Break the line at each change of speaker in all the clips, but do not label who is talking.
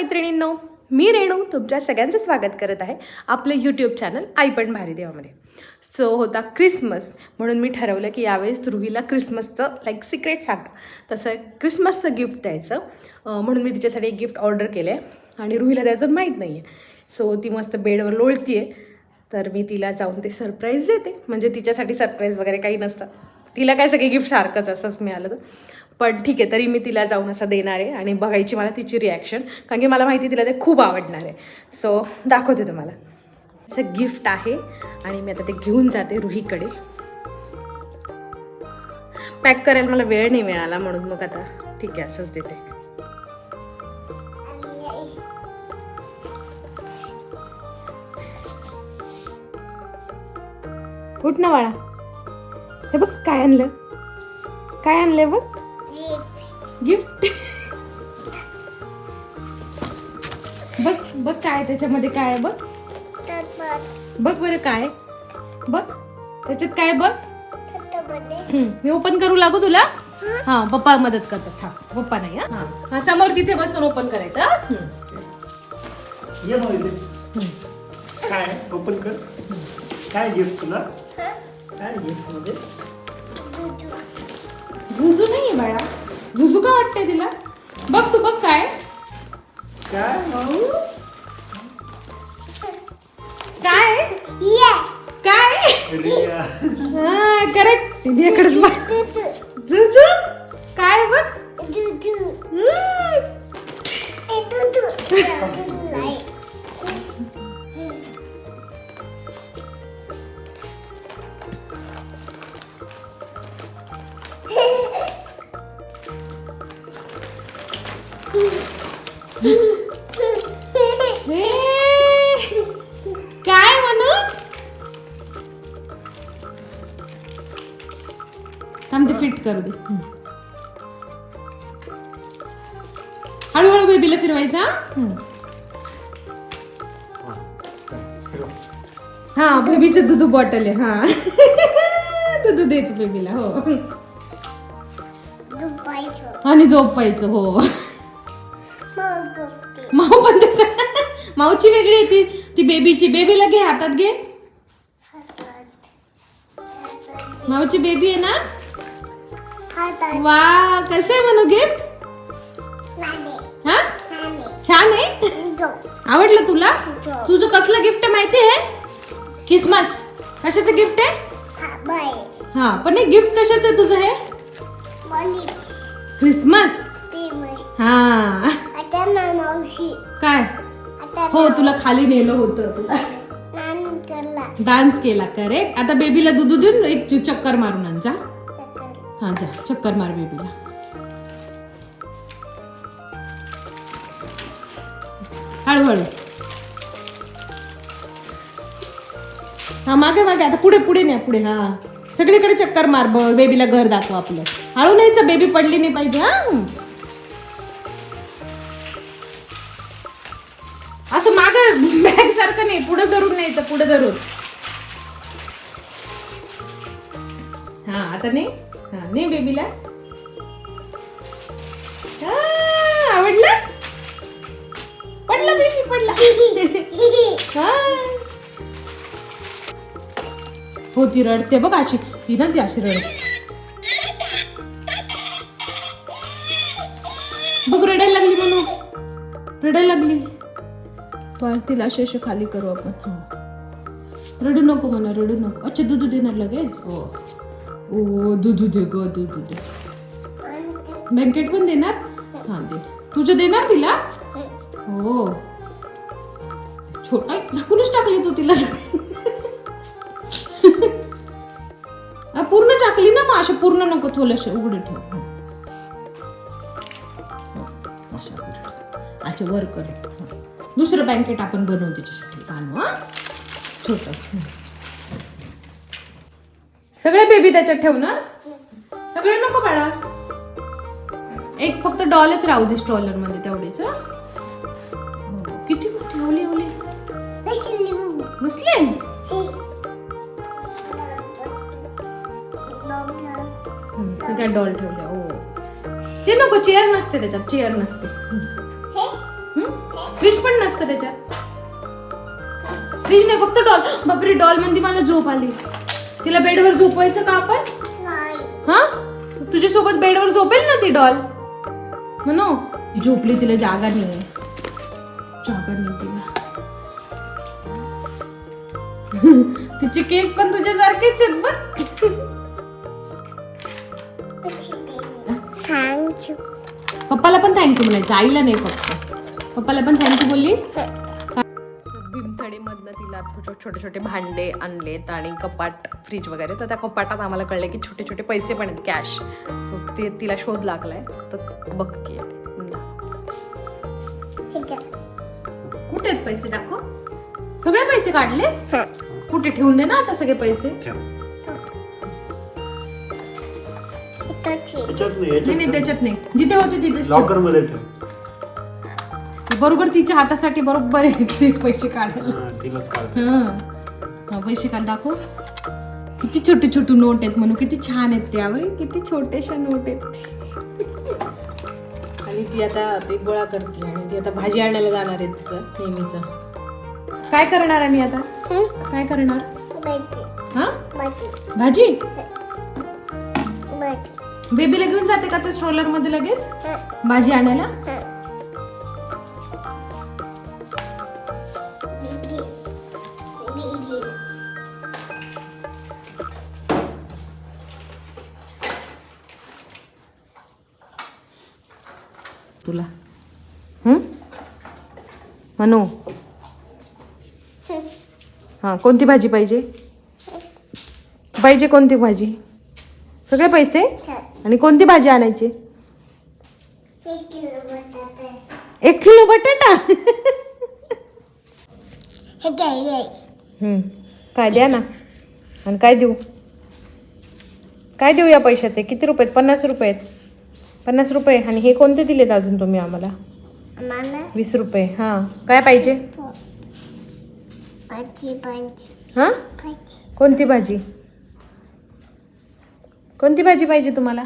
मैत्रिणींनो मी रेणू तुमच्या सगळ्यांचं स्वागत करत आहे आपलं यूट्यूब चॅनल आई पण भारी देवामध्ये. सो होता क्रिसमस म्हणून मी ठरवलं की यावेळेस रुहीला क्रिसमसचं लाईक सिक्रेट सांगता. तसं क्रिसमसचं गिफ्ट द्यायचं. म्हणून मी तिच्यासाठी एक गिफ्ट ऑर्डर केलं आहे आणि रुहीला द्यायचं माहीत नाही आहे सो ती मस्त बेडवर लोळती आहे तर मी तिला जाऊन ते सरप्राईज देते. म्हणजे तिच्यासाठी सरप्राईज वगैरे काही नसतं. तिला काय सगळे गिफ्ट सारखंच असंच मिळालं तर. पण ठीक आहे तरी मी तिला जाऊन असं देणार आहे आणि बघायची मला तिची रिॲक्शन कारण की मला माहिती तिला ते खूप आवडणार आहे. सो दाखवते तुम्हाला. असं गिफ्ट आहे आणि मी आता ते घेऊन जाते रुहीकडे. पॅक करायला मला वेळ नाही मिळाला म्हणून मग आता ठीक आहे असंच देते. उठ ना बाळा. हे बघ काय आणलं? काय आणलंय बघ? गिफ्ट बघ बघ काय त्याच्यामध्ये काय आहे बघ. बघ बरं काय बघ त्याच्यात काय बघ. हम्म, मी ओपन करू लागू तुला? हा पप्पा मदत करतात. हा पप्पा नाही हा? समोर तिथे बसून ओपन करायचं हा?
काय ओपन कर. काय गिफ्ट तुला? काय
गिफ्टमध्ये? नाहीये बाळा. झुझू का वाटतंय तिला. बघ तू बघ काय.
काय भाऊ?
काय? काय?
रिया.
हा करेक्ट तिच्याकडेच बघ. झुझू काय बघ? हम्म. थांब ते फिट करू दे. हळूहळू बेबीला फिरवायचा. हा? बेबीचं दूध बॉटल आहे हा. दूध द्यायचं बेबीला हो. आणि झोपायचं हो. माऊ पण माऊची वेगळी आहे ती. ती बेबीची बेबीला घे हातात घे. माऊची बेबी आहे ना? वा कसं आहे म्हणू गिफ्ट? हा? छान आहे? आवडलं तुला? तुझं कसलं गिफ्ट माहिती आहे? क्रिसमस कशाचं गिफ्ट आहे? हा पण हे गिफ्ट कशाचं आहे? तुझं हे. क्रिसमस हा काय? हो तुला खाली नेलं होतं तुला डान्स केला. करेक्ट आता बेबीला दूध देऊन एक चक्कर मारून
चक्कर
हा जा. चक्कर मार बेबीला. हळूहळू. हां मागे मागे. आता पुढे पुढे नाही पुढे. हां. सगळीकडे चक्कर मार ब- बेबीला घर दाखव आपलं. हळू न्यायचं बेबी पडली नाही पाहिजे हा. असं माग बॅग सारखं नाही. पुढे धरून न्यायचं पुढे धरून. हा आता नाही? नाही बेबीला हा, आवडलं? पडला बेबी पडला. हा. ती रडते बघ अशी ती ना ती अशी रडते बघ रडायला लागली म्हणून रडायला लागली. पण तिला अशी अशी खाली करू आपण. रडू नको मला रडू नको. अच्छा दूध देणार लगेच? हो. ओ दूध दे ग दूध दे बँकेट पण देणार? हा दे. तुझं देणार तिला? हो. छोटा झाकूनच टाकली तू तिला. पूर्ण चाकली ना मग अशा पूर्ण नको थोडंसं उघडे ठेव. हं. हो, वर कर. दुसरं बँकेट आपण बनवू त्याच्यासाठी कानू हा. छोटं. सगळे बेबी त्याच्यात ठेवणार? सगळे नको बाळा. एक फक्त डॉलच राहू दे स्ट्रॉलरमध्ये तेवढेच हो, किती मोठी ओली बसले? सगळ्या डॉल ठेवल्या ओ ते नको चेअर नसते त्याच्यात चेअर नसते. फ्रीज पण नसतं त्याच्यात. फ्रीज नाही फक्त डॉल बापरे डॉलमध्ये मला झोप आली. तिला बेडवर झोपवायचं का आपण? हा? तुझ्यासोबत बेडवर झोपेल ना ती डॉल. म्हणू झोपली तिला जागा नाही. जागा नाही तिला. तिचे केस पण तुझ्यासारखेच आहेत बघ.
थँक्यू
पप्पाला पण थँक्यू म्हणायचं. आईला नाही फक्त पप्पाला पण थँक्यू बोलली? तिला छोटे छोटे भांडे आणलेत आणि कपाट फ्रीज वगैरे. तर त्या कपाटात आम्हाला कळलं की छोटे छोटे पैसे पण आहेत कॅश सो ते तिला शोध लागलाय. तर बघतीये कुठे आहेत पैसे? दाखव. सगळे पैसे काढलेस? कुठे? ठेवून दे ना आता सगळे पैसे.
नाही
नाही
याच्यात
नाही त्याच्यात नाही. जिथे होते ठेव.
लॉकरमध्ये ठेव.
बरोबर तिच्या हातासाठी बरोबर आहे ते पैसे काढायला.
हा, तिलाच
हं. हा, पैसे काढ दाखव किती छोटे छोटे नोट आहेत म्हणून किती छान आहेत त्या बाई किती छोट्याशा नोट आहेत. आणि ती आता ते गोळा करते आणि ती आता भाजी आणायला जाणार आहे तिचं नेहमीच. काय करणार आणि आता? काय करणार? हा? भाजी? बेबीला घेऊन जाते का ते स्ट्रोलरमध्ये लगेच? भाजी आणायला? म्हणू हां कोणती भाजी पाहिजे? पाहिजे कोणती भाजी? सगळे पैसे? आणि कोणती भाजी आणायची? एक किलो बटाटा. काय द्या ना. आणि काय देऊ? काय देऊ या पैशाचे? किती रुपये आहेत? पन्नास रुपये आहेत पन्नास रुपये. आणि हे कोणते दिलेत अजून तुम्ही आम्हाला? वीस रुपये हां. काय पाहिजे? हां? कोणती भाजी? कोणती भाजी पाहिजे तुम्हाला?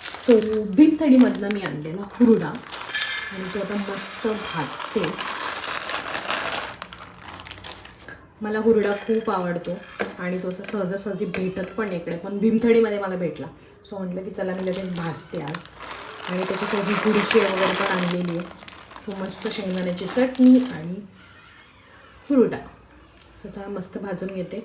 सो भीमथडीमधनं मी आणलेला हुरडा. आणि तो आता मस्त भाजते. मला हुरडा खूप आवडतो. आणि तो असं सहजासहजी भेटत पण इकडे. पण भीमथडीमध्ये मला भेटला. सो म्हटलं की चला मी लगेच भाजते आज. आणि त्याच्यासोबत गुडशे वगैरे पण आणलेली आहे. सो मस्त शेंगदाण्याची चटणी आणि हुरडा. स्वतः मस्त भाजून घेते.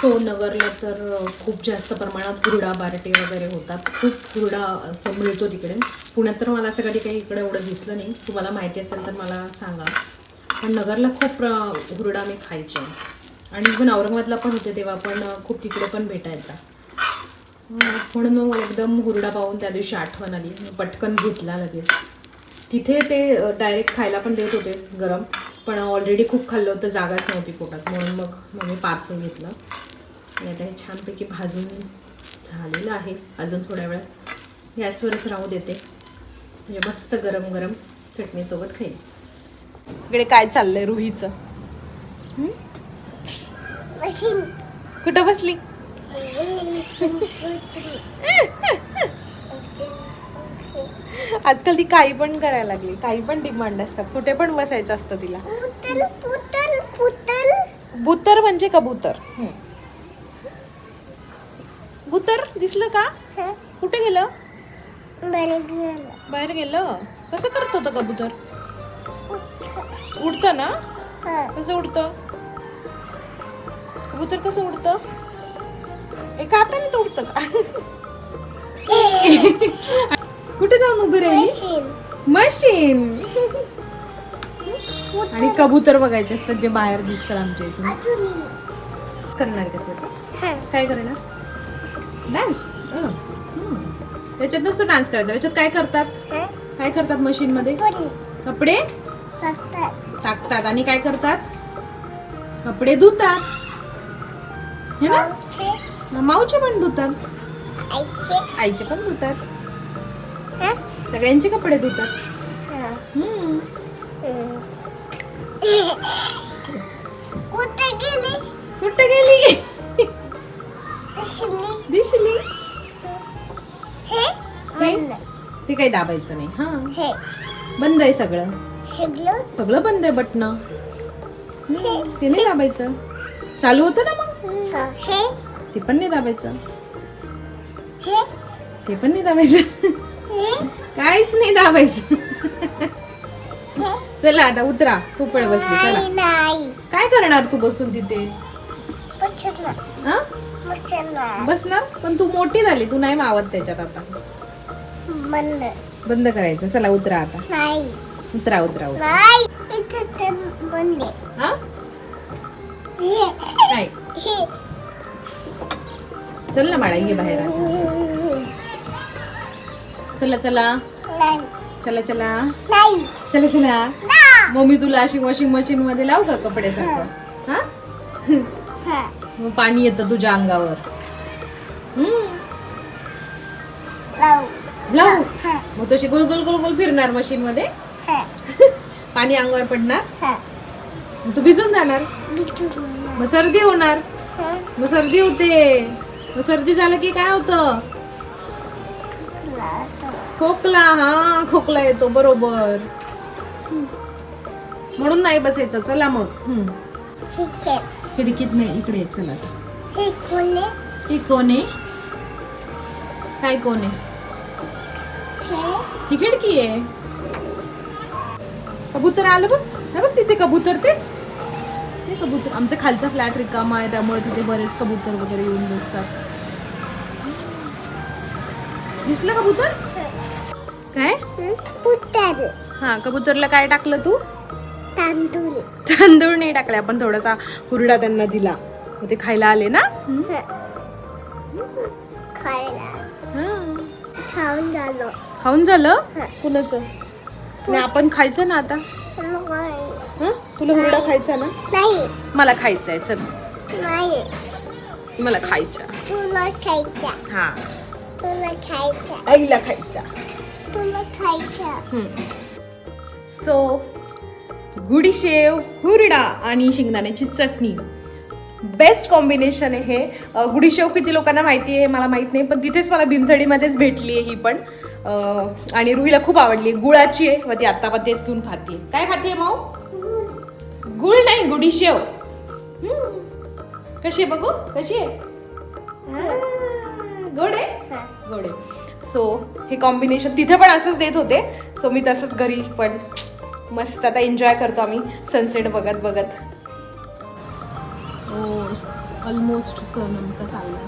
सो नगरला तर खूप जास्त प्रमाणात हुरडा बार्टे वगैरे होतात. खूप हुरडा असं मिळतो तिकडे. पुण्यात तर मला असं कधी काही इकडे एवढं दिसलं नाही. तुम्हाला माहिती असेल तर मला सांगा. पण नगरला खूप प्र हुरडा मी खायचे. आणि इव्हन औरंगाबादला पण होते तेव्हा पण खूप तिकडे पण भेटायचा. म्हणून मग एकदम हुरडा पाहून त्या दिवशी आठवण आली. पटकन घेतला लगेच. तिथे ते डायरेक्ट खायला पण देत होते गरम. पण ऑलरेडी खूप खाल्लं होतं जागाच नव्हती पोटात. म्हणून मग मग मी पार्सल घेतलं. आणि आता हे छानपैकी भाजून झालेलं आहे. अजून थोड्या वेळ गॅसवरच राहू देते. म्हणजे मस्त गरम गरम चटणीसोबत खाईल इकडे काय चाललंय रुहीचं? कुठं बसली? आजकाल ती काही पण करायला लागली. काही पण डिमांड असतात. कुठे पण बसायचं असतं तिला. बुतर म्हणजे कबूतर बुतर दिसलं का? कुठे गेलं? बाहेर गेलं. कसं करत होतं कबूतर उडतं ना. कसं उडतं? कबूतर कसं उडतं? एका हातानेच उडतं का? कुठे जाऊन उभी राहिली?
मशीन.
आणि कबूतर बघायचे असतात जे बाहेर दिसतात आमच्या इथून. करणार का ते. काय करणार? डान्स. त्याच्यात नसतं डान्स करायचा. त्याच्यात काय करतात? काय करतात मशीन मध्ये कपडे?
टाकतात.
आणि काय करतात? कपडे धुतात. हे ना? माऊचे पण धुतात.
आईचे?
पण धुतात? सगळ्यांचे कपडे धुतात. हम्म.
कुठे गेली?
कुठे गेली? दिसली.
हे?
ते काही दाबायचं नाही हा.
हे.
बंद आहे सगळं.
सगळं?
सगळं बंद आहे बटणं. ते नाही दाबायचं. चालू होतं ना मग?
हे?
ते पण नाही दाबायचं.
हे?
ते पण नाही दाबायचं. काहीच नाही दाबायचं.
हे?
चला आता उतरा. खूप वेळ बसली. चला. काय करणार तू बसून तिथे? बसणार. पण तू मोठी झाली. तू नाही मावत त्याच्यात आता.
बंद.
बंद करायचं. चला उतरा आता.
नाही.
उतरा उतरा उतरा.
नाही.
चल ना बाळा ये बाहेर. चला चला.
नाही.
चला चला.
नाही.
चला चला.
ना.
मग मी तुला अशी वॉशिंग मशीन मध्ये लावू का कपड्यासारखं? हा?
हा.
मग पाणी येतं तुझ्या अंगावर.
लाव.
मग तशी गोल गोल गोल गोल फिरणार मशीन मध्ये.
हा.
पाणी अंगावर पडणार.
हा.
तू भिजून जाणार. मग सर्दी होणार. मग सर्दी होते. मग सर्दी झालं की काय होतं? खोकला हा खोकला येतो बरोबर. म्हणून नाही बसायचं. चला मग. खिडकीत नाही इकडे चला. ती कोण आहे? काय कोण आहे? ती खिडकी आहे. कबूतर आलं बघ. बघ तिथे कबूतर ते. ते कबूतर? आमचा खालचा फ्लॅट रिकामा आहे त्यामुळे तिथे बरेच कबूतर वगैरे येऊन बसतात. दिसलं कबूतर? काय? हा कबूतरला काय टाकलं तू?
तांदूळ.
तांदूळ नाही टाकले आपण थोडासा हुरडा त्यांना दिला. ते खायला आले ना.
खायला. खाऊन झालं.
खाऊन झालं. कुणाचं? नाही आपण खायचं ना आता. हं? तुला हुरडा खायचा ना?
नाही.
मला खायचा आहे चल.
नाही.
मला खायचा.
तुला खायचा.
हा.
तुला खायचा.
आईला खायचा.
तुला खायचा.
सो गुडीशेव हुरडा आणि शेंगदाण्याची चटणी. बेस्ट कॉम्बिनेशन आहे हे. अ, गुडीशेव किती लोकांना माहिती आहे मला माहीत नाही पण तिथेच मला भीमथडीमध्येच भेटली आहे ही पण. अ, आणि रुहीला खूप आवडली गुळाची आहे व ती आत्ता पण तेच घेऊन खाते. काय खाते माऊ? गुळ नाही गुडीशेव हम्म. कशी आहे बघू? कशी आहे? गोड आहे?
हा.
गोड आहे. सो हे कॉम्बिनेशन तिथे पण असंच देत होते. सो मी तसंच घरी पण मस्त आता एन्जॉय करतो आम्ही. सनसेट बघत बघत. हो ऑलमोस्ट सण आमचा चालला.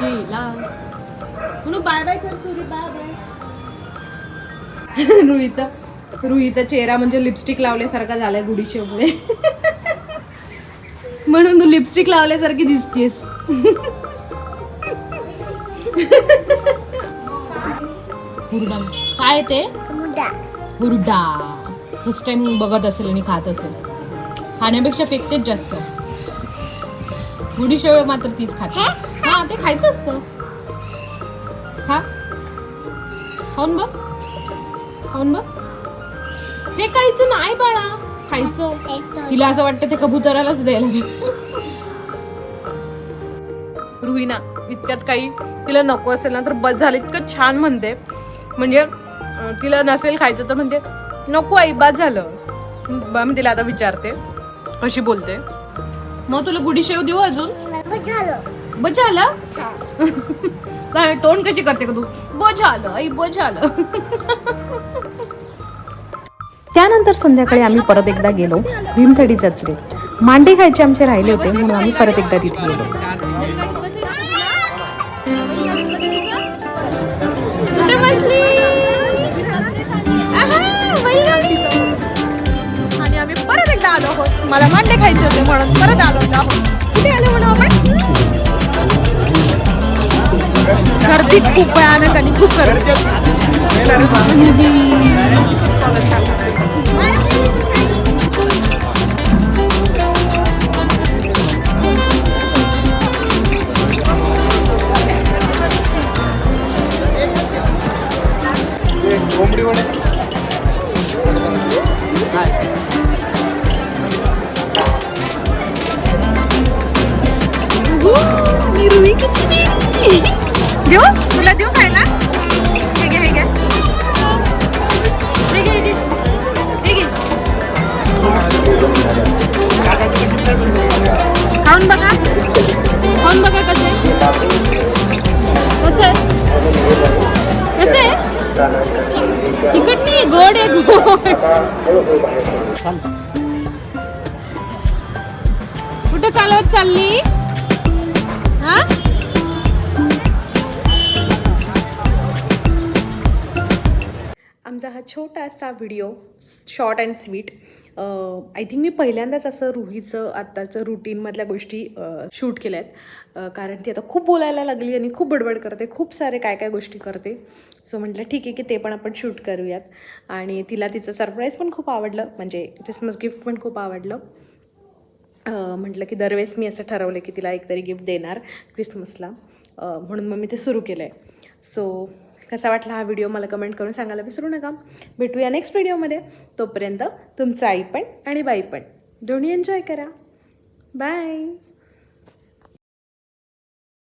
गेला. म्हणून बाय बाय कर सुरी बाय बाय रुईचा रुईचा चेहरा म्हणजे लिपस्टिक लावल्यासारखा झालाय गुडीशेवमुळे म्हणून तू लिपस्टिक लावल्यासारखी दिसतेस. हुरडा. काय ते? हुरडा. फर्स्ट टाइम बघत असेल आणि खात असेल. खाण्यापेक्षा फेकतेच जास्त. गुढी शेवळ मात्र तीच खाते. हा ते खायचं असतं. खा. खाऊन बघ. खाऊन बघ. फेकायचं नाही बाळा. खायचं. तिला असं वाटतं ते कबुतरालाच द्यायला रुहीना इतक्यात काही तिला नको असेल ना तर बस झालं. इतकं छान म्हणते. म्हणजे तिला नसेल खायचं तर म्हणते नको आई बस झालं. बा मी तिला आता विचारते. अशी बोलते. मग तुला गुढी शेव देऊ अजून?
मग झालं.
बस झालं?
हा.
काय तोंड कशी करते का तू? बस झालं आई बस झालं. त्यानंतर संध्याकाळी आम्ही परत एकदा गेलो भीमथडी जत्रेत मांडे खायचे आमचे राहिले होते म्हणून आम्ही परत एकदा तिथे गेलो. आणि आम्ही परत एकदा आलो आहोत. मला मांडे खायचे होते म्हणून परत आलो आहोत. कुठे आलो म्हणून आपण गर्दी खूप भयानक आणि खूप गर्दी.
on the
top of it. खाऊन बघा कसं? कसं? कसं?
आहे तिकट नाही गोड आहे गोड.
कुठं चालवत चालली? हा? आमचा हा छोटासा video short and sweet I think मी पहिल्यांदाच असं रुहीचं आत्ताचं रुटीनमधल्या गोष्टी शूट केल्या आहेत कारण ती आता खूप बोलायला लागली आणि खूप बडबड करते खूप सारे काय काय गोष्टी करते. सो म्हटलं ठीक आहे की ते पण आपण शूट करूयात. आणि तिला तिचं सरप्राईज पण खूप आवडलं म्हणजे क्रिसमस गिफ्ट पण खूप आवडलं. म्हटलं की दरवेळेस मी असं ठरवलं की तिला एकतरी गिफ्ट देणार क्रिसमसला म्हणून मग मी ते सुरू केलं आहे सो कसा वाटला हा व्हिडिओ मला कमेंट करून सांगायला विसरू नका. भेटूया नेक्स्ट व्हिडिओमध्ये तोपर्यंत तुमचं आई पण आणि बाई पण. दोन्ही एन्जॉय करा. बाय